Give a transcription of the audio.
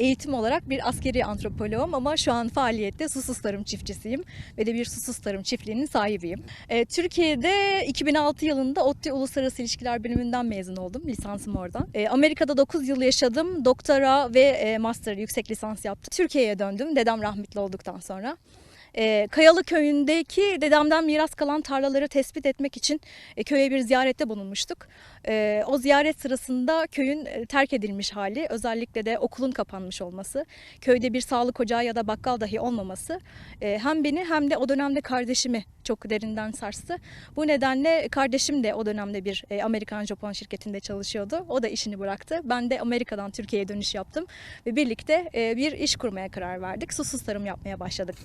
eğitim olarak bir askeri antropoloğum ama şu an faaliyette susuz tarım çiftçisiyim ve de bir susuz tarım çiftliğinin sahibiyim. E, Türkiye'de 2006 yılında ODTÜ Uluslararası İlişkiler Bölümünden mezun oldum. Lisansım oradan. E, Amerika'da 9 yıl yaşadım. Doktora ve e, master yüksek lisans yaptım. Türkiye'ye döndüm dedem rahmetli olduktan sonra. E, Kayalı köyündeki dedemden miras kalan tarlaları tespit etmek için e, köye bir ziyarette bulunmuştuk. E, o ziyaret sırasında köyün e, terk edilmiş hali, özellikle de okulun kapanmış olması, köyde bir sağlık ocağı ya da bakkal dahi olmaması e, hem beni hem de o dönemde kardeşimi çok derinden sarstı. Bu nedenle kardeşim de o dönemde bir e, Amerikan Japon şirketinde çalışıyordu. O da işini bıraktı. Ben de Amerika'dan Türkiye'ye dönüş yaptım ve birlikte e, bir iş kurmaya karar verdik. Susuz tarım yapmaya başladık.